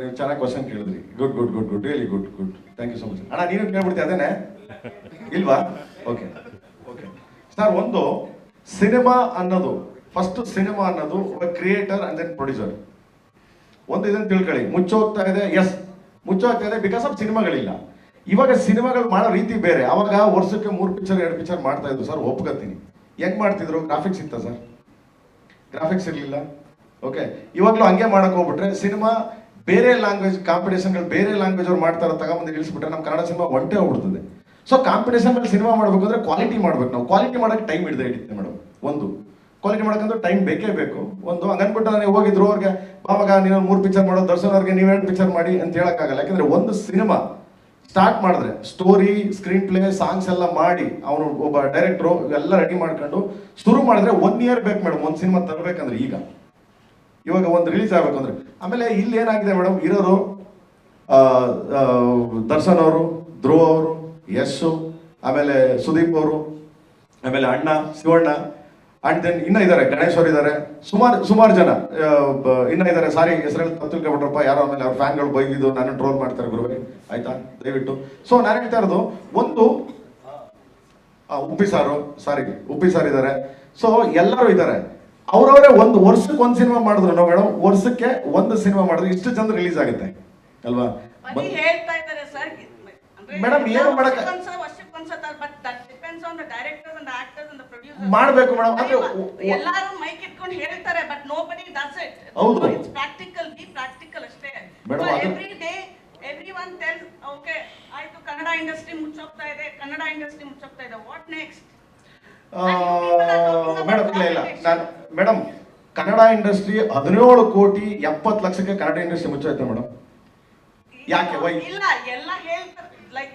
ನೀವು ಚೆನ್ನಾಗಿ ಕ್ವಶನ್ ಕೇಳಿದ್ರಿ. Good good good good really good good thank you so much ಅಣ್ಣ, ನೀನು ಕೇಳ್ಬಿಡ್ತೀಯ ಅದೇನೆ ಇಲ್ವಾ? ಓಕೆ ಓಕೆ ಸರ್ ಒಂದು ಸಿನಿಮಾ ಅನ್ನೋದು ಫಸ್ಟ್ ಸಿನಿಮಾ ಅನ್ನೋದು ಕ್ರಿಯೇಟರ್ ಅಂಡ್ ದೆನ್ ಪ್ರೊಡ್ಯೂಸರ್ ಒಂದು ಇದನ್ನು ತಿಳ್ಕೊಳ್ಳಿ. ಮುಚ್ಚೋಗ್ತಾ ಇದೆ? ಎಸ್ ಮುಚ್ಚೋಗ್ತಾ ಇದೆ ಬಿಕಾಸ್ ಆಫ್ ಸಿನಿಮಾಗಳಿಲ್ಲ. ಇವಾಗ ಸಿನಿಮಾಗಳು ಮಾಡೋ ರೀತಿ ಬೇರೆ. ಅವಾಗ ವರ್ಷಕ್ಕೆ ಮೂರು ಪಿಕ್ಚರ್ ಎರಡು ಪಿಕ್ಚರ್ ಮಾಡ್ತಾ ಇದ್ರು. ಸರ್ ಒಪ್ಕೋತೀನಿ. ಹೆಂಗ್ ಮಾಡ್ತಿದ್ರು? ಗ್ರಾಫಿಕ್ಸ್ ಇತ್ತ ಸರ್ ಗ್ರಾಫಿಕ್ಸ್ ಇರಲಿಲ್ಲ? ಓಕೆ ಇವಾಗಲೂ ಹಂಗೆ ಮಾಡಕ್ ಹೋಗ್ಬಿಟ್ರೆ ಸಿನಿಮಾ ಬೇರೆ ಲ್ಯಾಂಗ್ವೇಜ್ ಕಾಂಪಿಟೇಷನ್ಗಳು ಬೇರೆ ಲ್ಯಾಂಗ್ವೇಜ್ ಅವ್ರು ಮಾಡ್ತಾರ ತಗೊಂಬಂದು ಇಳಿಸ್ಬಿಟ್ರೆ ನಮ್ಮ ಕನ್ನಡ ಸಿನಿಮಾ ಒಂಟೆ ಹೋಗ್ಬಿಡ್ತದೆ. ಸೊ ಕಾಂಪಿಟೇಷನ್ ಮೇಲೆ ಸಿನಿಮಾ ಮಾಡ್ಬೇಕು ಅಂದ್ರೆ ಕ್ವಾಲಿಟಿ ಮಾಡ್ಬೇಕು ನಾವು. ಕ್ವಾಲಿಟಿ ಮಾಡೋಕ್ಕೆ ಟೈಮ್ ಹಿಡಿದೇ ಹಿಡಿತೀವಿ ಮೇಡಮ್ ಒಂದು. ಕ್ವಾಲಿಟಿ ಮಾಡೋಕ್ಕಂದ್ರೆ ಟೈಮ್ ಬೇಕೇ ಬೇಕು. ಒಂದು, ಹಂಗನ್ಬಿಟ್ಟು ನಾನು ಹೋಗಿದ್ರು ಅವ್ರಿಗೆ ಬಾವಾಗ ನೀವು ಮೂರು ಪಿಕ್ಚರ್ ಮಾಡೋ ದರ್ಶನ್ ಅವ್ರಿಗೆ ನೀವೆರಡು ಪಿಕ್ಚರ್ ಮಾಡಿ ಅಂತ ಹೇಳೋಕ್ಕಾಗಲ್ಲ. ಯಾಕಂದ್ರೆ ಒಂದು ಸಿನಿಮಾ ಸ್ಟಾರ್ಟ್ ಮಾಡಿದ್ರೆ ಸ್ಟೋರಿ ಸ್ಕ್ರೀನ್ ಪ್ಲೇ ಸಾಂಗ್ಸ್ ಎಲ್ಲ ಮಾಡಿ ಅವನು ಒಬ್ಬ ಡೈರೆಕ್ಟ್ರು ಎಲ್ಲ ರೆಡಿ ಮಾಡ್ಕೊಂಡು ಶುರು ಮಾಡಿದ್ರೆ ಒನ್ ಇಯರ್ ಬೇಕು ಮೇಡಮ್ ಒಂದು ಸಿನಿಮಾ ತರಬೇಕಂದ್ರೆ ಈಗ. ಇವಾಗ ಒಂದು ರಿಲೀಸ್ ಆಗ್ಬೇಕು ಅಂದ್ರೆ. ಆಮೇಲೆ ಇಲ್ಲಿ ಏನಾಗಿದೆ ಮೇಡಮ್ ಇರೋರು ದರ್ಶನ್ ಅವರು, ಧ್ರುವ ಅವರು, ಯಶು, ಆಮೇಲೆ ಸುದೀಪ್ ಅವರು, ಆಮೇಲೆ ಅಣ್ಣ, ಶಿವಣ್ಣ ಅಂಡ್ ದೆನ್ ಇನ್ನ ಇದ್ದಾರೆ ಗಣೇಶ್ ಅವರು ಇದ್ದಾರೆ ಸುಮಾರು ಸುಮಾರು ಜನ. ಇನ್ನೂ ಇದ್ದಾರೆ ಸಾರಿ, ಹೆಸರಲ್ಲಿ ತಿಳ್ಕೊಬಿಟ್ರಪ್ಪ ಯಾರೋ ಆಮೇಲೆ ಅವ್ರ ಫ್ಯಾನ್ಗಳು ಬೈದಿದ್ದು ನಾನು ಟ್ರೋಲ್ ಮಾಡ್ತಾರೆ ಗುರುವೆ ಆಯ್ತಾ? ದಯವಿಟ್ಟು. ಸೊ ನಾನು ಹೇಳ್ತಾ ಇರೋದು, ಒಂದು ಉಪ್ಪಿ ಸಾರು. ಸಾರಿ ಉಪ್ಪಿ ಸಾರ್ ಇದ್ದಾರೆ ಸೊ ಎಲ್ಲರೂ ಇದ್ದಾರೆ ಅವ್ರವರೇ ಒಂದು ವರ್ಷಕ್ಕೆ ಒಂದು ಸಿನಿಮಾ ಮಾಡಿದ್ರು. ಮೇಡಮ್ ವರ್ಷಕ್ಕೆ ಒಂದು ಸಿನಿಮಾ ಮಾಡಿದ್ರೆ. ಇಷ್ಟು ಚಂದ ರಿಲೀಸ್ ಆಗುತ್ತೆ. ಅಲ್ವಾ? ಮೇಡಮ್ ಏನು ಮಾಡಕ್ ಮೇಡಮ್ ಮಾಡ್ಬೇಕು madam. ಅಂದ್ರೆ ಎಲ್ಲರೂ ಮೈಕ್ ಇಟ್ಕೊಂಡು ಹೇಳ್ತಾರೆ but nobody does it ಹೌದು. ಇಟ್ಸ್ ಪ್ರಾಕ್ಟಿಕಲ್ ಬಿ ಪ್ರಾಕ್ಟಿಕಲ್ ಅಷ್ಟೇ. Madam every day everyone tell okay ಆಯ್ತು ಕನ್ನಡ ಇಂಡಸ್ಟ್ರಿ ಮುಚ್ಚೋಗ್ತಾ ಇದೆ ಕನ್ನಡ ಇಂಡಸ್ಟ್ರಿ ಮುಚ್ಚೋಗ್ತಾ ಇದೆ. ವಾಟ್ ನೆಕ್ಸ್ಟ್ ಮೇಡಮ್ ಇಲ್ಲ ಇಲ್ಲ. ನಾನು ಮೇಡಮ್ ಕನ್ನಡ ಇಂಡಸ್ಟ್ರಿ ಹದಿನೇಳು ಕೋಟಿ ಎಪ್ಪತ್ತು ಲಕ್ಷಕ್ಕೆ ಕನ್ನಡ ಇಂಡಸ್ಟ್ರಿ ಮುಚ್ಚೋಯ್ತು ಮೇಡಮ್. ಯಾಕೆ? ಇಲ್ಲ ಎಲ್ಲ ಹೇಳ್ತಾರೆ. ಲೈಕ್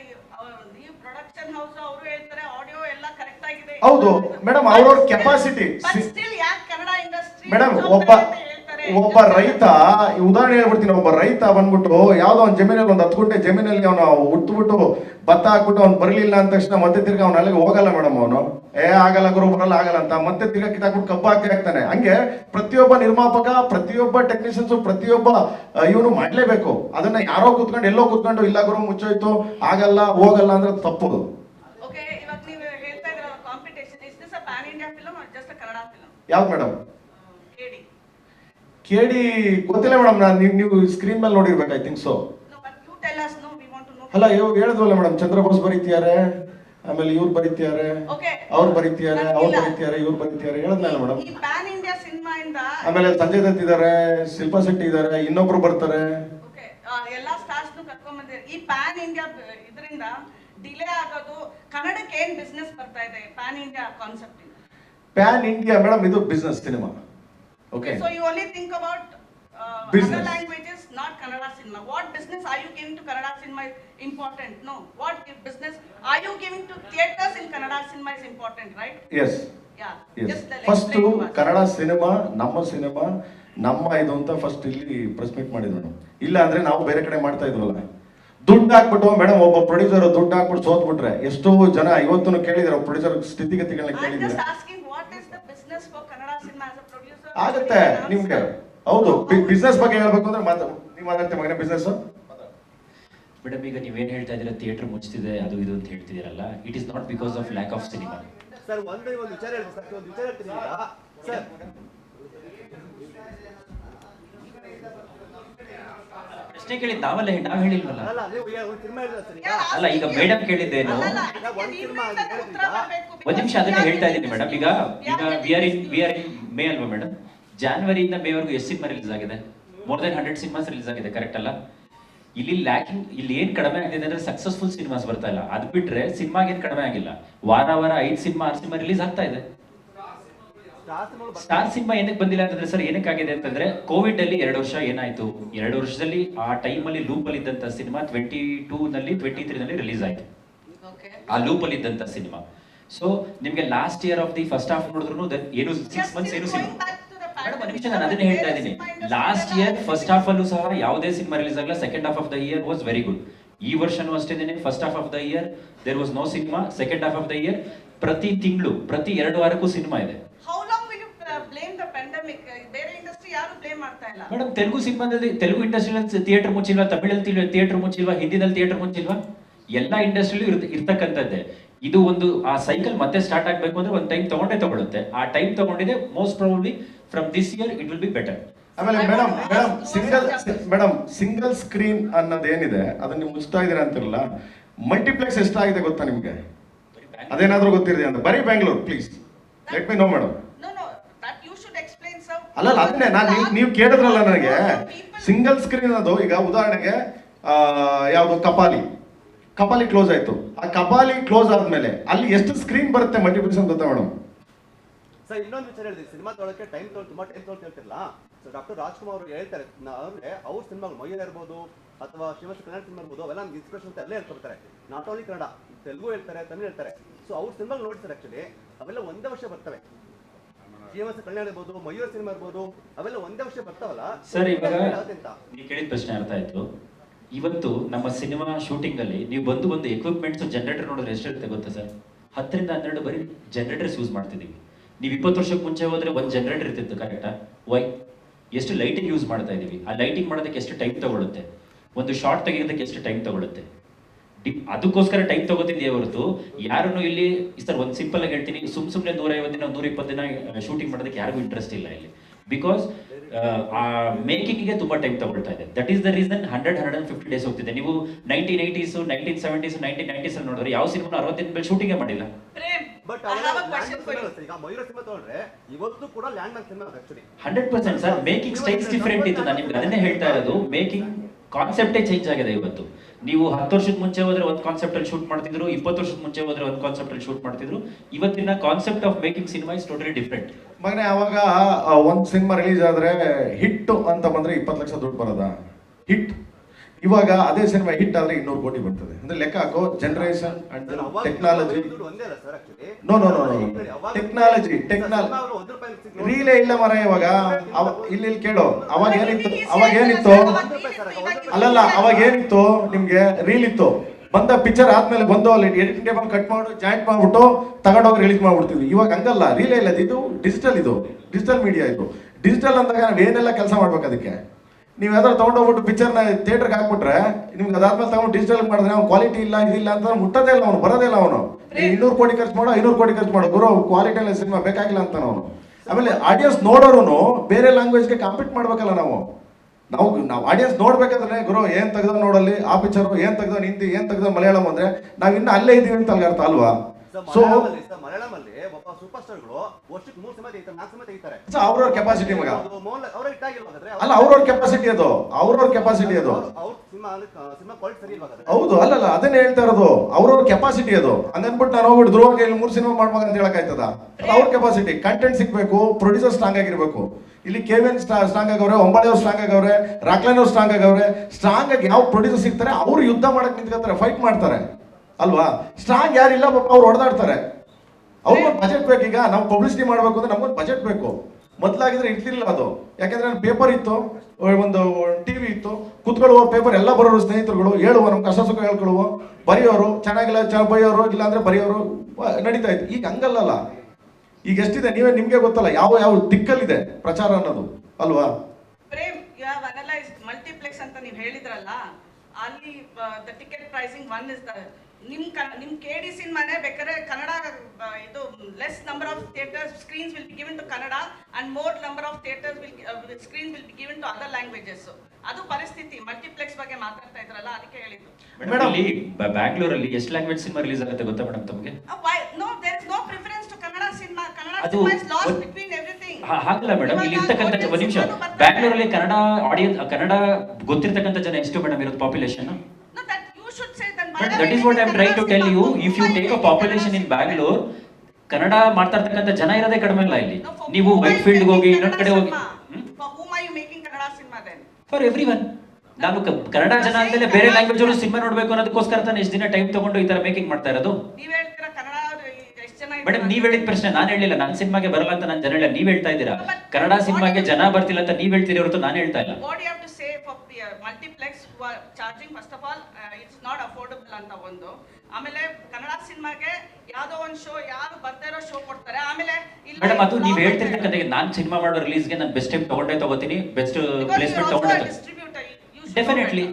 ನೀವು ಪ್ರೊಡಕ್ಷನ್ ಹೌಸ್ ಅವರು ಹೇಳ್ತಾರೆ ಆಡಿಯೋ ಎಲ್ಲ ಕರೆಕ್ಟ್ ಆಗಿದೆ. ಹೌದು. ಮೇಡಮ್ ಅವ್ರವ್ರ ಕೆಪಾಸಿಟಿ ಸ್ಟಿಲ್ ಯಾಕೆ ಕನ್ನಡ ಇಂಡಸ್ಟ್ರಿ ಮೇಡಮ್ ಒಬ್ಬ ಒಬ್ಬ ರೈತ ಉದಾಹರಣೆ ಹೇಳ್ಬಿಡ್ತೀನಿ ಒಬ್ಬ ರೈತ ಬಂದ್ಬಿಟ್ಟು ಯಾವ್ದೋ ಒಂದು ಜಮೀನಲ್ಲಿ ಒಂದು ಹತ್ತು ಗುಂಟೆ ಜಮೀನಲ್ಲಿ ಅವನು ಉಟ್ಬಿಟ್ಟು ಭತ್ತ ಹಾಕ್ಬಿಟ್ಟು ಅವ್ನು ಬರಲಿಲ್ಲ ಅಂದ ತಕ್ಷಣ ಮತ್ತೆ ತಿರ್ಗಿ ಅವ್ನ ಅಲ್ಲಿಗೆ ಹೋಗಲ್ಲ ಮೇಡಮ್ ಅವನು. ಏ ಆಗಲ್ಲ ಗುರು ಬರಲ್ಲ ಆಗಲ್ಲ ಅಂತ ಮತ್ತೆ ತಿರ್ಗಾ ಕಿತ್ತಾಕ್ಬಿಟ್ಟು ಕಬ್ಬು ಹಾಕಿ ಹಾಕ್ತಾನೆ. ಹಂಗೆ ಪ್ರತಿಯೊಬ್ಬ ನಿರ್ಮಾಪಕ ಪ್ರತಿಯೊಬ್ಬ ಟೆಕ್ನಿಷಿಯನ್ಸ್ ಪ್ರತಿಯೊಬ್ಬ ಇವನು ಮಾಡ್ಲೇಬೇಕು. ಅದನ್ನ ಯಾರೋ ಕುತ್ಕೊಂಡು ಎಲ್ಲೋ ಕೂತ್ಕೊಂಡು ಇಲ್ಲ ಗುರು ಮುಚ್ಚೋಯ್ತು ಆಗಲ್ಲ ಹೋಗಲ್ಲ ಅಂದ್ರೆ ತಪ್ಪು. ಯಾವ್ದು ಮೇಡಮ್? ಕೇಳಿ ಗೊತ್ತಿಲ್ಲ ಮೇಡಮ್ ನಾನು ನೀವು ನೀವು ಸ್ಕ್ರೀನ್ ಮೇಲೆ ನೋಡಿರ್ಬೇಕು ಐ ಥಿಂಕ್ ಸೊ ಅಲ್ಲ ಇವ್ ಹೇಳಿದ್ವಲ್ಲ ಮೇಡಮ್ ಚಂದ್ರಬೋಸ್ ಬರೀತಿದ್ದಾರೆ ಆಮೇಲೆ ಇವ್ರು ಬರೀತಿದ್ದಾರೆ ಓಕೆ ಅವ್ರು ಬರೀತಿದ್ದಾರೆ ಅವ್ರು ಬರೀತಿಯಾರೆ ಬರೀತಿದ್ದಾರೆ ಇವ್ರು ಬರೀತಿದ್ದಾರೆ ಹೇಳಿದ್ನಲ್ಲ ಮೇಡಮ್. ಆಮೇಲೆ ಸಂಜಯ್ ದತ್ ಇದ್ದಾರೆ ಶಿಲ್ಪಾ ಶೆಟ್ಟಿ ಇದ್ದಾರೆ ಇನ್ನೊಬ್ರು ಬರ್ತಾರೆ. ಓಕೆ ಎಲ್ಲಾ ಸ್ಟಾರ್ಸ್ ನು ಕರ್ಕೊಂಡ್ ಬಂದಿದ್ದಾರೆ. ಈ ಪ್ಯಾನ್ ಇಂಡಿಯಾ ಇದರಿಂದ ಡಿಲೇ ಆಗೋದು ಕನ್ನಡಕ್ಕೆ ಏನ್ ಬಿಸ್ನೆಸ್ ಬರ್ತಾ ಇದೆ pan India concept pan India madam ಇದು business cinema okay so you only think about Business. Other languages not Kannada cinema what business are you giving to Kannada cinema is important no what business are you giving to theatres in Kannada cinema is important right yes ya yes just first Kannada cinema ನಮ್ಮ cinema ನಮ್ಮ ಇದು ಅಂತ first ಇಲ್ಲಿ press meet ಮಾಡಿದ್ವಿ madam ಇಲ್ಲ ಅಂದ್ರೆ ನಾವು ಬೇರೆ ಕಡೆ ಮಾಡ್ತಾ ಇದ್ವಲ್ಲ. ದುಡ್ಡು ಹಾಕ್ಬಿಟ್ಟು ಮೇಡಮ್ ಒಬ್ಬ ಪ್ರೊಡ್ಯೂಸರ್ ದುಡ್ಡು ಹಾಕ್ಬಿಟ್ಟು ಸೋತ್ಬಿಟ್ರೆ ಎಷ್ಟೋ ಜನ ಇವತ್ತು ಕೇಳಿದಾರೆ ಪ್ರೊಡ್ಯೂಸರ್ ಸ್ಥಿತಿಗತಿಗಳನ್ನ I'm just ಕೇಳಿದ್ರೆ. asking ಆಗತ್ತೆ. ನಿಮ್ಗೆ ಹೌದು ಬಿಸ್ನೆಸ್ ಬಗ್ಗೆ ಹೇಳ್ಬೇಕು ಅಂದ್ರೆ ಮಾತು ನೀವು ಮಾತಾಡ್ತೀವಿ ಮಗನೇ ಬಿಸ್ನೆಸ್ ಮೇಡಮ್ ಈಗ ನೀವೇನ್ ಹೇಳ್ತಾ ಇದ್ದೀರಾ ಥಿಯೇಟರ್ ಮುಚ್ಚಿದೆ ಅದು ಇದು ಅಂತ ಹೇಳ್ತಿದ್ದೀರಲ್ಲ it is not because of lack of cinema sir ಒಂದೇ ಒಂದು ವಿಚಾರ ಹೇಳಿ ಸರ್ ಒಂದು ವಿಚಾರ ಹೇಳ್ತೀನಿ ಸರ್. ಪ್ರಶ್ನೆ ಕೇಳಿದ್ ನಾವಲ್ಲ ನಾವ್ ಹೇಳಿಲ್ವಲ್ಲ? ಅಲ್ಲ ನೀವು ಈಗ ಒಂದು ಸಿನಿಮಾ ಹೇಳಿದ್ರೆ ಸರ್ ಅಲ್ಲ, ಈಗ asking ಮೇಡಮ್ ಕೇಳಿದ್ದೇನು? ಒಂದ್ ಸಿನಿಮಾ ಬರ್ಬೇಕು. ನಿಮಿಷ ಅದನ್ನೇ ಹೇಳ್ತಾ ಇದ್ದೀನಿ ಮೇಡಮ್ ಈಗ ಈಗ. We are in we are in May ಅಲ್ವಾ ಮೇಡಮ್ ಜಾನ್ವರಿಯಿಂದ ಮೇವರೆಗೂ ಎಷ್ಟು ಸಿನಿಮಾ ರಿಲೀಸ್ ಆಗಿದೆ? More than hundred cinemas release ಆಗಿದೆ ಕರೆಕ್ಟ್ ಅಲ್ಲ? ಇಲ್ಲಿ ಲ್ಯಾಕಿಂಗ್ ಇಲ್ಲಿ ಏನ್ ಕಡಿಮೆ ಆಗಿದೆ ಅಂದ್ರೆ ಸಕ್ಸಸ್ಫುಲ್ ಸಿನಿಮಾಸ್ ಬರ್ತಾ ಇಲ್ಲ. ಅದ್ ಬಿಟ್ರೆ ಸಿನಿಮಾಗೆ ಏನ್ ಕಡಿಮೆ ಆಗಿಲ್ಲ. ವಾರ ವಾರ ಐದ್ ಸಿನಿಮಾ ಆರು ಸಿನಿಮಾ ರಿಲೀಸ್ ಆಗ್ತಾ ಇದೆ. ಸ್ಟಾರ್ ಸಿನಿಮಾ ಏನಕ್ಕೆ ಬಂದಿಲ್ಲ ಅಂತಂದ್ರೆ ಸರ್ ಏನಕ್ಕಾಗಿದೆ ಅಂತಂದ್ರೆ ಕೋವಿಡ್ ಅಲ್ಲಿ ಎರಡು ವರ್ಷ ಏನಾಯ್ತು? ಎರಡು ವರ್ಷದಲ್ಲಿ ಆ ಟೈಮ್ ಅಲ್ಲಿ ಲೂಪ್ ಅಲ್ಲಿ ಇದ್ದಂತ ಸಿನಿಮಾ ಟ್ವೆಂಟಿ ಟೂ ನಲ್ಲಿ ಟ್ವೆಂಟಿ ತ್ರೀ ನಲ್ಲಿ ರಿಲೀಸ್ ಆಯ್ತು. ಆ ಲೂಪ್ ಅಲ್ಲಿ ಇದ್ದಂತ ಸಿನಿಮಾ. ಸೊ ನಿಮ್ಗೆ last year of the first half ನೋಡಿದ್ರು ಏನು ಸಿಕ್ಸ್ ಮಂತ್ಸ್ ಏನು ಸಿನಿಮಾ? ಮೇಡಮ್ ಒಂದು pandemic, ನಿಮಿಷ ನಾನು ಅದನ್ನೇ ಹೇಳ್ತಾ ಇದ್ದೀನಿ. ಲಾಸ್ಟ್ ಇಯರ್ ಫಸ್ಟ್ ಹಾಫ್ ಅಲ್ಲೂ ಸಹ ಯಾವುದೇ ಸಿನಿಮಾ ರಿಲೀಸ್ ಆಗಲ್ಲ second half of the year was very good ಈ ವರ್ಷನೂ ಅಷ್ಟೇನೆ first half of the year there was no cinema second half of the year ಪ್ರತಿ ತಿಂಗಳು ಪ್ರತಿ ಎರಡು ವಾರಕ್ಕೂ ಸಿನಿಮಾ ಇದೆ. Uh? Uh, ಮೇಡಮ್ ತೆಲುಗು ಸಿನಿಮಾದಲ್ಲಿ ತೆಲುಗು ಇಂಡಸ್ಟ್ರಿಯಲ್ಲಿ ಥಿಯೇಟರ್ ಮುಚ್ಚಿಲ್ವಾ ತಮಿಳಲ್ಲಿ ಥಿಯೇಟರ್ ಮುಚ್ಚಿಲ್ವಾ ಹಿಂದಿನಲ್ಲಿ ಥಿಯೇಟರ್ ಮುಚ್ಚಿಲ್ವಾ? ಎಲ್ಲಾ ಇಂಡಸ್ಟ್ರಿಯಲ್ಲೂ ಇರ್ ಇರ್ತಕ್ಕಂಥದ್ದೇ. ಇದು ಒಂದು ಆ ಸೈಕಲ್ ಮತ್ತೆ ಸ್ಟಾರ್ಟ್ ಆಗಬೇಕು ಅಂದ್ರೆ ಒಂದು ಟೈಮ್ ತಗೊಂಡೇ ತಗೊಳ್ಳುತ್ತೆ ಆ ಟೈಮ್ ತಗೊಂಡಿದೆ most probably from this year it will be better ಆಮೇಲೆ madam madam single madam single screen ಅನ್ನೋದೇನಿದೆ ಅದನ್ನ ನೀವು ಮುಚ್ತಾ ಇದೀರ ಅಂತಿರಲ್ಲ ಮಲ್ಟಿಪ್ಲೆಕ್ಸ್ ಎಷ್ಟಾಗಿದೆ ಗೊತ್ತಾ ನಿಮಗೆ? ಅದೇನಾದ್ರೂ ಗೊತ್ತಿರಲಿ ಅಂತ? ಬರೀ Bengaluru please let me know madam no no, that you should explain, sir. ಅಲ್ಲಲ್ಲ ಅದನ್ನೇ ನಾನು ನೀವು ನೀವು ಕೇಳಿದ್ರಲ್ಲ ನನಗೆ. ಸಿಂಗಲ್ ಸ್ಕ್ರೀನ್ ಅದು ಈಗ ಉದಾಹರಣೆಗೆ ಆ, ಯಾವುದು ಕಪಾಲಿ. ಕಪಾಲಿ ಕ್ಲೋಸ್ ಆಯ್ತು. ಆ ಕಪಾಲಿ ಕ್ಲೋಸ್ ಆದ್ಮೇಲೆ ಅಲ್ಲಿ ಎಷ್ಟು ಸ್ಕ್ರೀನ್ ಬರುತ್ತೆ ಮಲ್ಟಿಪ್ಲೆಕ್ಸ್ ಅಂತ ಗೊತ್ತಾ ಮೇಡಮ್ ಸರ್ ಇನ್ನೊಂದು ವಿಚಾರ ಹೇಳಿದ್ರಿ ಸಿನಿಮಾ ತೊಳಕ್ಕೆ ಟೈಮ್ ತೊಗೊಳ್ ತುಂಬಾ ಟೈಮ್ ತೊಗೊಳ್ತಾ ಹೇಳ್ತಿರಲ್ಲ ಸೊ ಡಾಕ್ಟರ್ ರಾಜ್ಕುಮಾರ್ ಅವರು ಹೇಳ್ತಾರೆ ಅಂದ್ರೆ ಅವ್ರ ಸಿನಿಮಾಗಳು ಮೊಯ್ಯಲ್ ಇರ್ಬೋದು ಅಥವಾ ಶ್ರೀಮಂತ ಕನ್ನಡ ಸಿನಿಮಾ ಇರ್ಬೋದು ಅವೆಲ್ಲ ನಮ್ಗೆ ಇನ್ಸ್ಪಿರೇಷನ್ ಅಂತ ಅಲ್ಲೇ ಹೇಳ್ಕೊಡ್ತಾರೆ. ನಾಟ್ ಓನ್ಲಿ ಕನ್ನಡ ತೆಲುಗು ಹೇಳ್ತಾರೆ ತಮಿಳು ಹೇಳ್ತಾರೆ. ಸೊ ಅವ್ರ ಸಿನಿಮಾಗಳು ನೋಡ್ತಾರೆ ಆಕ್ಚುಲಿ ಅವೆಲ್ಲ ಒಂದೇ ವರ್ಷ ಬರ್ತವೆ. ಶ್ರೀಮಂತ ಕಲ್ಯಾಣ ಇರ್ಬೋದು ಮಯೂರ ಸಿನಿಮಾ ಇರ್ಬೋದು ಅವೆಲ್ಲ ಒಂದೇ ವರ್ಷ ಬರ್ತಾವಲ್ಲ? ಸರ್ ಇವಾಗ ನೀವು ಕೇಳಿದ ಪ್ರಶ್ನೆ ಅರ್ಥ ಆಯ್ತು. ಇವತ್ತು ನಮ್ಮ ಸಿನಿಮಾ ಶೂಟಿಂಗ್ ಅಲ್ಲಿ ನೀವು ಬಂದು ಬಂದು ಎಕ್ವಿಪ್ಮೆಂಟ್ಸ್ ಜನರೇಟರ್ ನೋಡಿದ್ರೆ ಎಷ್ಟಿರುತ್ತೆ ಗೊತ್ತಾ ಸರ್? ಹತ್ತರಿಂದ ಹನ್ನೆರಡು ಬರೀ ಜನರೇಟರ್ಸ್ ಯೂಸ್ ಮಾಡ್ತಿದ್ದೀವಿ. ನೀವು ಇಪ್ಪತ್ತು ವರ್ಷಕ್ಕೆ ಮುಂಚೆ ಹೋದ್ರೆ ಒಂದು ಜನರೇಟರ್ ಇರ್ತಿತ್ತು ಕರೆಕ್ಟಾ ವೈ ಎಷ್ಟು ಲೈಟಿಂಗ್ ಯೂಸ್ ಮಾಡ್ತಾ ಇದ್ದೀವಿ. ಆ ಲೈಟಿಂಗ್ ಮಾಡೋದಕ್ಕೆ ಎಷ್ಟು ಟೈಮ್ ತಗೊಳುತ್ತೆ? ಒಂದು ಶಾರ್ಟ್ ತೆಗೆಯೋದಕ್ಕೆ ಎಷ್ಟು ಟೈಮ್ ತಗೊಳುತ್ತೆ? ಅದಕ್ಕೋಸ್ಕರ ಟೈಮ್ ತಗೋತಿದ್ದೇ ಹೊರತು? ಯಾರನ್ನು ಇಲ್ಲಿ, ಸರ್, ಒಂದು ಸಿಂಪಲ್ ಆಗಿ ಹೇಳ್ತೀನಿ. ಸುಮ್ ಸುಮ್ಮನೆ ನೂರ ಐವತ್ತು ದಿನ ನೂರ ಇಪ್ಪತ್ತು ದಿನ ಶೂಟಿಂಗ್ ಮಾಡೋದಕ್ಕೆ ಯಾರಿಗೂ ಇಂಟ್ರೆಸ್ಟ್ ಇಲ್ಲ ಇಲ್ಲಿ. ಬಿಕಾಸ್ ಆ ಮೇಕಿಂಗ್ಗೆ ತುಂಬಾ ಟೈಮ್ ತಗೊಳ್ತಾ ಇದೆ. That is the reason hundred hundred and fifty days ಹೋಗ್ತಿದೆ. ನೀವು nineteen eighties nineteen seventies nineteen nineties ಅಲ್ಲಿ ನೋಡಿದ್ರೆ ಯಾವ ಸಿನಿಮಾ ಅರವತ್ತೈದು ದಿನ ಮೇಲೆ ಶೂಟಿಂಗೇ ಮಾಡಿಲ್ಲ. Hundred percent sir making styles different ಇತ್ತು. ನಾನು ನಿಮ್ಗೆ ಅದನ್ನೇ ಹೇಳ್ತಾ ಇರೋದು. ಮೇಕಿಂಗ್ ಕಾನ್ಸೆಪ್ಟೇ ಚೇಂಜ್ ಆಗಿದೆ ಇವತ್ತು. ನೀವು ಹತ್ತು ವರ್ಷದ ಮುಂಚೆ ಹೋದ್ರೆ ಒಂದು ಕಾನ್ಸೆಪ್ಟ್ ಅಲ್ಲಿ ಶೂಟ್ ಮಾಡ್ತಿದ್ರು, ಇಪ್ಪತ್ತು ವರ್ಷದ ಮುಂಚೆ ಹೋದ್ರೆ ಒಂದು ಕಾನ್ಸೆಪ್ಟ್ ಅಲ್ಲಿ ಶೂಟ್ ಮಾಡ್ತಿದ್ರು. ಇವತ್ತಿನ concept of making cinema is totally different ಮಗನೇ, ಅವಾಗ ಒಂದು ಸಿನಿಮಾ ರಿಲೀಸ್ ಆದ್ರೆ ಹಿಟ್ ಅಂತ ಬಂದ್ರೆ ಇಪ್ಪತ್ತು ಲಕ್ಷ ದುಡ್ಡು ಬರೋದಾ? ಹಿಟ್. ಇವಾಗ ಅದೇ ಸಿನಿಮಾ ಹಿಟ್ ಆದ್ರೆ ಇನ್ನೂರು ಕೋಟಿ ಬರ್ತದೆ. ಅಂದ್ರೆ ಲೆಕ್ಕ ಹಾಕೋ generation and technology no no no technology technology relay ಇಲ್ಲ ಮರ ಇವಾಗ. ಇಲ್ಲಿ ಇಲ್ಲಿ ಕೇಳು. ಅವಾಗ ಏನಿತ್ತು? ಅವಾಗ ಏನಿತ್ತು? ಅಲ್ಲಲ್ಲ ಅವಾಗ ಏನಿತ್ತು? ನಿಮ್ಗೆ ರೀಲ್ ಇತ್ತು. ಬಂದ ಪಿಕ್ಚರ್ ಆದ್ಮೇಲೆ ಬಂದು ಅಲ್ಲಿ ಎಡಿಟಿಂಗ್ ಟೇಬಲ್ ಕಟ್ ಮಾಡಿ ಜಾಯಿಂಟ್ ಮಾಡ್ಬಿಟ್ಟು ತಗೊಂಡೋಗಿ ರಿಲೀಸ್ ಮಾಡ್ಬಿಡ್ತಿದ್ವಿ. ಇವಾಗ ಹಂಗಲ್ಲ. ರೀಲೇ ಇಲ್ಲ ಇದು ಡಿಜಿಟಲ್ ಇದು. ಡಿಜಿಟಲ್ ಮೀಡಿಯಾ ಇದು. ಡಿಜಿಟಲ್ ಅಂದಾಗ ನಾವು ಏನೆಲ್ಲ ಕೆಲಸ ಮಾಡ್ಬೇಕು ಅದಕ್ಕೆ? ನೀವು ಯಾವ್ದಾರು ತೊಗೊಂಡೋಗ್ಬಿಟ್ಟು ಪಿಕ್ಚರ್ನ ಥಿಯೇಟರ್ಗೆ ಹಾಕ್ಬಿಟ್ರೆ ನಿಮ್ಗೆ ಅದಾದ್ಮೇಲೆ ತಗೊಂಡು ಡಿಜಿಟಲ್ ಮಾಡಿದ್ರೆ ಅವ್ನು ಕ್ವಾಲಿಟಿ ಇಲ್ಲ ಇದಿಲ್ಲ ಅಂತ ಮುಟ್ಟದೇ ಇಲ್ಲ ಅವನು ಬರೋದೇ ಇಲ್ಲ ಅವನು. ಇನ್ನೂರು ಕೋಟಿ ಖರ್ಚು ಮಾಡೋ ಐನೂರು ಕೋಟಿ ಖರ್ಚು ಮಾಡೋ. ಗುರು ಕ್ವಾಲಿಟಿ ಎಲ್ಲ ಸಿನಿಮಾ ಬೇಕಾಗಿಲ್ಲ ಅಂತ ಅವನು. ಆಮೇಲೆ ಆಡಿಯನ್ಸ್ ನೋಡೋರು ಬೇರೆ ಲ್ಯಾಂಗ್ವೇಜ್ಗೆ ಕಾಂಪೀಟ್ ಮಾಡ್ಬೇಕಲ್ಲ ನಾವು. ನಾವು ನಾವು ಆಡಿಯನ್ಸ್ ನೋಡ್ಬೇಕಾದ್ರೆ ಗುರು ಏನ್ ತೆಗ್ದೋ ನೋಡಲ್ಲಿ? ಆ ಪಿಕ್ಚರ್ ಏನು ತೆಗ್ದೋ ಹಿಂದಿ ಏನು ತೆಗ್ದೋ ಮಲಯಾಳಂ ಅಂದರೆ ನಾವು ಇನ್ನೂ ಅಲ್ಲೇ ಇದೀವಿ ಅಂತ ಅಲ್ಲಿ ಅರ್ಥ ಅಲ್ವಾ? ಸೊ ಮಲಯಾಳಮಲ್ಲಿ ಒಬ್ಬ ಸೂಪರ್ ಸ್ಟಾರ್ಗಳು ವರ್ಷಕ್ಕೆ ಮೂರು ಸಿನಿಮಾ ತೆಗಿತಾರೆ ನಾಲ್ಕು ಸಿನಿಮಾ ತೆಗಿತಾರೆ. ಅವ್ರವ್ರ ಕೆಪಾಸಿಟಿ ಮಗ. ಅವ್ರ ಹಿಟ್ ಅಲ್ಲ ಅವ್ರವ್ರ ಕೆಪಾಸಿಟಿ ಅದು. ಅವ್ರವ್ರ ಕೆಪಾಸಿಟಿ ಅದು. ಅವ್ರ ಸಿನಿಮಾ ಸಿನಿಮಾ ಕ್ವಾಲಿಟಿ ಸರಿ ಹೌದು ಅಲ್ಲಲ್ಲ ಅದನ್ನೇ ಹೇಳ್ತಾ ಇರೋದು. ಅವ್ರವ್ರ ಕೆಪಾಸಿಟಿ ಅದು. ಹಂಗನ್ಬಿಟ್ಟು ನಾನು ಹೋಗ್ಬಿಟ್ಟು ಧ್ರುವಾಗ ಇಲ್ಲಿ ಮೂರು ಸಿನಿಮಾ ಮಾಡ್ಬೇಕು ಅಂತ ಹೇಳಕ್ಕಾಯ್ತದ? ಅವ್ರ ಕೆಪಾಸಿಟಿ ಕಂಟೆಂಟ್ ಸಿಗ್ಬೇಕು ಪ್ರೊಡ್ಯೂಸರ್ ಸ್ಟ್ರಾಂಗ್ ಆಗಿರ್ಬೇಕು. ಇಲ್ಲಿ ಕೆ ವಿ ಎನ್ ಸ್ಟ್ರಾಂಗ್ ಆಗವ್ರೆ ಒಂಬಳೆ ಅವ್ರು ಸ್ಟ್ರಾಂಗ್ ಆಗವ್ರೆ ರಾಕ್ಲೈನ್ ಅವ್ರು ಸ್ಟ್ರಾಂಗ್ ಆಗವ್ರೆ ಸ್ಟ್ರಾಂಗ್ ಆಗಿ ಯಾವ ಪ್ರೊಡ್ಯೂಸರ್ ಸಿಗ್ತಾರೆ ಅವ್ರು ಯುದ್ಧ ಮಾಡಕ್ ನಿಂತ್ಕೊತಾರೆ ಫೈಟ್ ಮಾಡ್ತಾರೆ. ಅಲ್ವಾ? ಸ್ಟ್ರಾಂಗ್ ಯಾರಿಲ್ಲ ಪಾಪ, ಅವ್ರು ಹೊಡೆದಾಡ್ತಾರೆ. ಅವ್ರಿಗೊಂದು ಬಜೆಟ್ ಬೇಕೀಗ? ನಾವು ಪಬ್ಲಿಸಿಟಿ ಮಾಡ್ಬೇಕು ಅಂದ್ರೆ ನಮ್ಗೊಂದು ಬಜೆಟ್ ಬೇಕು. ಮೊದ್ಲಾಗಿದ್ರೆ ಇರ್ತಿರ್ಲಿಲ್ಲ ಅದು. ಯಾಕಂದ್ರೆ ಪೇಪರ್ ಇತ್ತು ಒಂದು ಟಿವಿ ಇತ್ತು. ಕುತ್ಕೊಳ್ಳುವ ಪೇಪರ್ ಎಲ್ಲ ಬರೋರು ಸ್ನೇಹಿತರುಗಳು, ಹೇಳುವ ನಮ್ಮ ಕಷ್ಟ ಸುಖ ಹೇಳ್ಕೊಳ್ಳುವ. ಬರೆಯೋರು, ಚೆನ್ನಾಗಿಲ್ಲ ಚೆನ್ನಾಗಿ ಬೈಯೋರು, ಇಲ್ಲ ಅಂದ್ರೆ ಬರೆಯೋರು ನಡೀತಾ ಇತ್ತು. ಈಗ ಹಂಗಲ್ಲಲ್ಲ. ಈಗ ಎಷ್ಟಿದೆ? ನೀವೇ, ನಿಮ್ಗೆ ಗೊತ್ತಲ್ಲ, ಯಾವ ಯಾವ ದಿಕ್ಕಲ್ಲಿದೆ ಪ್ರಚಾರ ಅನ್ನೋದು. ಅಲ್ವಾ? ಮಲ್ಟಿಪ್ಲೆಕ್ಸ್ ಅಂತ ನೀವು ಹೇಳಿದ್ರಲ್ಲ, ಅಲ್ಲಿ ಟಿಕೆಟ್ ಪ್ರೈಸಿಂಗ್ ಒನ್ ಇಸ್ ನಿಮ್ ನಿಮ್ ಕೆ ಡಿ ಸಿನಿಮಾನೇ ಬೇಕಾದ್ರೆ ಕನ್ನಡ ಇದು less number of theatre screens will be given to Kannada and more number of theatres will screen will be given to other languages ಅದು ಪರಿಸ್ಥಿತಿ ಮಲ್ಟಿಪ್ಲೆಕ್ಸ್ ಬಗ್ಗೆ ಮಾತಾಡ್ತಾ ಇದ್ರಲ್ಲ ಅದಕ್ಕೆ ಹೇಳಿದ್ದು. ಮೇಡಮ್. ಇಲ್ಲಿ ಬ್ಯಾಂಗ್ಳೂರಲ್ಲಿ ಎಷ್ಟು ಲ್ಯಾಂಗ್ವೇಜ್ ಸಿನಿಮಾ ರಿಲೀಸ್ ಆಗುತ್ತೆ ಗೊತ್ತಾ ಮೇಡಮ್ ತಮಗೆ? No there is no preference to Kannada cinema Kannada cinema is lost between everything ಹಾ- ಹಾಗಲ್ಲ ಮೇಡಮ್ ಇಲ್ಲಿ ಇರ್ತಕ್ಕಂಥ ಒಂದು ನಿಮಿಷ. ಬ್ಯಾಂಗ್ಳೂರಲ್ಲಿ ಕನ್ನಡ ಆಡಿಯನ್ಸ್ ಕನ್ನಡ ಗೊತ್ತಿರತಕ್ಕಂಥ ಜನ ಎಷ್ಟು ಮೇಡಮ್ ಇರೋದು population that is what I'm try to tell you if you take a population in Bangalore Kannada ಮಾಡ್ತಾ ಇರ್ತಕ್ಕಂಥ ಜನ ಇರೋದೇ ಕಡಿಮೆ ಇಲ್ಲ. ಇಲ್ಲಿ ನೀವು ವೈಟ್ ಫೀಲ್ಡ್ ಹೋಗಿ ಇನ್ನೊಂದ್ ಕಡೆ ಹೋಗಿ For whom are you making Kannada cinema then? For everyone ನಾನು ಕನ್ನಡ ಜನ ಅಂದ್ಮೇಲೆ ಬೇರೆ ಲ್ಯಾಂಗ್ವೇಜ್ ಅವರು ಸಿನಿಮಾ ನೋಡ್ಬೇಕು ಅನ್ನೋದಕ್ಕೋಸ್ಕರ ತಾನೆ ಎಷ್ಟು ದಿನ ಟೈಮ್ ತಗೊಂಡು ಈ ತರ ಮೇಕಿಂಗ್ ಮಾಡ್ತಾ ಇರೋದು ನೀವ್ ಹೇಳ್ತೀರಾ ಕನ್ನಡ ಎಷ್ಟು ಜನ ಇದ್ದಾರೆ ಮೇಡಮ್. ನೀವ್ ಹೇಳಿದ ಪ್ರಶ್ನೆ ನಾನು ಹೇಳಿಲ್ಲ ನನ್ನ ಸಿನಿಮಾಗೆ ಬರಲ್ಲ ಅಂತ ನಾನು ಜನ ಹೇಳ ನೀವ್ ಹೇಳ್ತಾ ಇದ್ದೀರಾ? ಕನ್ನಡ ಸಿನಿಮಾಗೆ ಜನ ಬರ್ತಿಲ್ಲ ಅಂತ ನೀವ್ ಹೇಳ್ತೀರಿ ಹೊರತು ನಾನು ಹೇಳ್ತಾ ಇಲ್ಲ. What you have to say for multiplex charging first of all it's not affordable ಅಂತ ಒಂದು. ಆಮೇಲೆ ಕನ್ನಡ ಸಿನಿಮಾಗೆ ಯಾವ್ದೋ ಒಂದು ಶೋ ಯಾರು ಬರ್ತಾ ಇರೋ ಶೋ ಕೊಡ್ತಾರೆ. ಆಮೇಲೆ ಮೇಡಮ್ ಅದು ನೀವು ಹೇಳ್ತಿರ್ತಕ್ಕಂಥ ನಾನು ಸಿನಿಮಾ ಮಾಡೋ ರಿಲೀಸ್ಗೆ ನಾನು ಬೆಸ್ಟ್ ಟೈಮ್ ತಗೊಂಡೇ ತಗೋತೀನಿ ಬೆಸ್ಟ್ ಪ್ಲೇಸ್ಮೆಂಟ್ ತಗೊಂಡೇ ಡೆಫಿನೆಟ್ಲಿ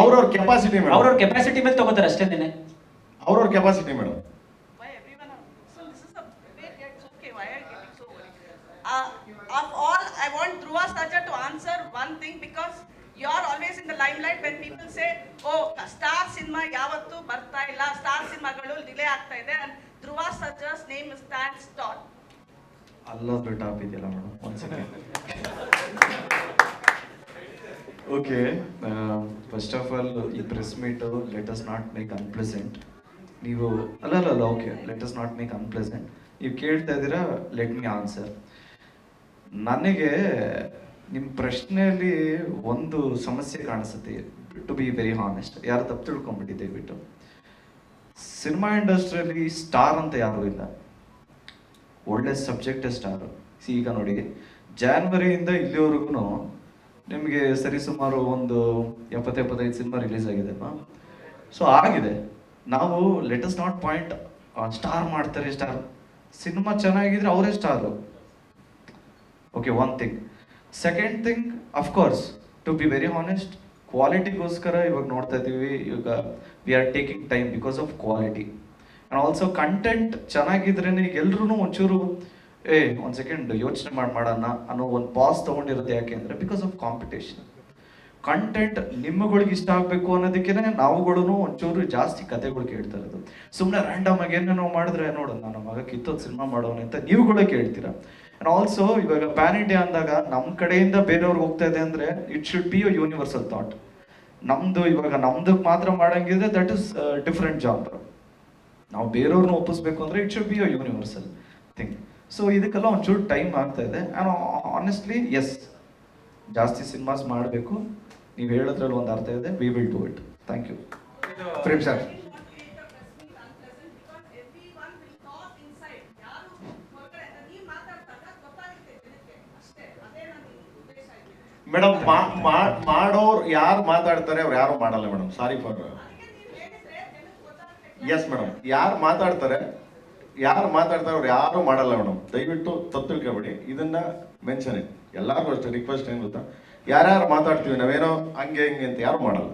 ಅವ್ರವ್ರ ಕೆಪಾಸಿಟಿ ಮೇಡಮ್. ಅವ್ರವ್ರ ಕೆಪಾಸಿಟಿ ಮೇಲೆ ತಗೋತಾರೆ ಅಷ್ಟೇನೆ ಅವ್ರವ್ರ capacity madam. One thing because you are always in the limelight when people say, oh, star cinema ಯಾವತ್ತೂ ಬರ್ತಾ ಇಲ್ಲ. ಸ್ಟಾರ್ ಸಿನಿಮಾಗಳು ಡಿಲೇ ಆಗ್ತಾ ಇದೆ. And Dhruva Sarja's name stands tall ಅಲ್ಲೊಂದು ಟಾಪ್ ಇದೆಯಲ್ಲ ಮೇಡಮ್? ಒಂದು ಓಕೆ ಫಸ್ಟ್ ಆಫ್ ಆಲ್ ಈ press meet let us not make unpleasant ನೀವು ಅಲ್ಲ ಅಲ್ಲ ಅಲ್ಲ okay let us not make unpleasant ನೀವು ಕೇಳ್ತಾ ಇದ್ದೀರಾ ಲೆಟ್ ಮಿ ಆನ್ಸರ್ ನನಗೆ ನಿಮ್ಮ ಪ್ರಶ್ನೆಯಲ್ಲಿ ಒಂದು ಸಮಸ್ಯೆ ಕಾಣಿಸುತ್ತೆ. ಟು ಬಿ ವೆರಿ ಹಾನೆಸ್ಟ್ ಯಾರು ತಪ್ಪು ತಿಳ್ಕೊಂಬಿಟ್ಟಿದ್ದೆ ದಯವಿಟ್ಟು. ಸಿನಿಮಾ ಇಂಡಸ್ಟ್ರಿಯಲ್ಲಿ ಸ್ಟಾರ್ ಅಂತ ಯಾರೂ ಇಲ್ಲ. ಒಳ್ಳೆ ಸಬ್ಜೆಕ್ಟ್ ಸ್ಟಾರ್. ಈಗ ನೋಡಿ, ಜಾನ್ವರಿಯಿಂದ ಇಲ್ಲಿವರೆಗೂ ನಿಮಗೆ ಸರಿಸುಮಾರು ಒಂದು ಎಪ್ಪತ್ತು ಎಪ್ಪತ್ತೈದು ಸಿನಿಮಾ ರಿಲೀಸ್ ಆಗಿದೆ ಸೊ ಆಗಿದೆ. ನಾವು ಲೆಟಸ್ ನಾಟ್ ಪಾಯಿಂಟ್ ಸ್ಟಾರ್ ಮಾಡ್ತಾರೆ ಸ್ಟಾರ್. ಸಿನಿಮಾ ಚೆನ್ನಾಗಿದ್ರೆ ಅವರೇ star. Okay one thing second thing of course to be very honest ಕ್ವಾಲಿಟಿಗೋಸ್ಕರ ಇವಾಗ ನೋಡ್ತಾ ಇದ್ದೀವಿ. ಇವಾಗ we are taking time because of quality and also content ಚೆನ್ನಾಗಿದ್ರೇ ಎಲ್ರೂ ಒಂಚೂರು, ಏ, ಒಂದು ಸೆಕೆಂಡ್ ಯೋಚನೆ ಮಾಡಿ ಮಾಡೋಣ ಅನ್ನೋ ಒಂದು ಪಾಸ್ ತೊಗೊಂಡಿರೋದು ಯಾಕೆ ಅಂದರೆ ಬಿಕಾಸ್ ಆಫ್ ಕಾಂಪಿಟೇಷನ್ ಕಂಟೆಂಟ್ ನಿಮ್ಮಗಳಿಗೆ ಇಷ್ಟ ಆಗಬೇಕು ಅನ್ನೋದಕ್ಕೆ ನಾವುಗಳು ಒಂಚೂರು ಜಾಸ್ತಿ ಕತೆಗಳು ಕೇಳ್ತಾ ಇರೋದು. ಸುಮ್ಮನೆ ರ್ಯಾಂಡಮ್ ಆಗಿ ಏನೇನೋ ಮಾಡಿದ್ರೆ, ನೋಡು, ನಾನು ಮಗ ಕಿತ್ತೋದು ಸಿನಿಮಾ ಮಾಡೋಣ ಅಂತ ನೀವುಗಳೇ ಕೇಳ್ತೀರಾ? ಆ್ಯಂಡ್ ಆಲ್ಸೋ ಇವಾಗ ಪ್ಯಾನ್ ಇಂಡಿಯಾ ಅಂದಾಗ ನಮ್ಮ ಕಡೆಯಿಂದ ಬೇರೆಯವ್ರಿಗೆ ಹೋಗ್ತಾ ಇದೆ ಅಂದರೆ it should be a universal thought ನಮ್ಮದು ಇವಾಗ ನಮ್ದಕ್ಕೆ ಮಾತ್ರ ಮಾಡಂಗಿದ್ರೆ ದಟ್ ಇಸ್ ಡಿಫ್ರೆಂಟ್ ಜಾಬ್ ನಾವು ಬೇರೆಯವ್ರನ್ನ ಒಪ್ಪಿಸ್ಬೇಕು ಅಂದರೆ it should be a universal thing so ಇದಕ್ಕೆಲ್ಲ ಒಂಚೂರು ಟೈಮ್ ಆಗ್ತಾ ಇದೆ. ಆ್ಯಂಡ್ ಆನೆಸ್ಟ್ಲಿ ಎಸ್ ಜಾಸ್ತಿ ಸಿನಿಮಾಸ್ ಮಾಡಬೇಕು. ನೀವು ಹೇಳೋದ್ರಲ್ಲಿ ಒಂದು ಅರ್ಥ ಇದೆ. We will do it thank you Prem sir madam ಮಾಡೋರು ಯಾರು ಮಾತಾಡ್ತಾರೆ ಅವ್ರು ಯಾರು ಮಾಡಲ್ಲ madam. Sorry for yes madam. ಯಾರು ಮಾತಾಡ್ತಾರೆ ಯಾರು ಮಾತಾಡ್ತಾರೆ ಅವ್ರು ಯಾರು ಮಾಡಲ್ಲ ಮೇಡಮ್. ದಯವಿಟ್ಟು ತಪ್ಪು ತಿಳ್ಕೊಬೇಡಿ ಇದನ್ನ ಮೆನ್ಷನ್ ಎಲ್ಲರಿಗೂ ಅಷ್ಟೇ ರಿಕ್ವೆಸ್ಟ್ ಏನು ಗೊತ್ತಾ? ಯಾರ್ಯಾರು ಮಾತಾಡ್ತೀವಿ, ನಾವೇನೋ ಹಂಗೆ ಹಿಂಗೆ ಅಂತ ಯಾರು ಮಾಡಲ್ಲ.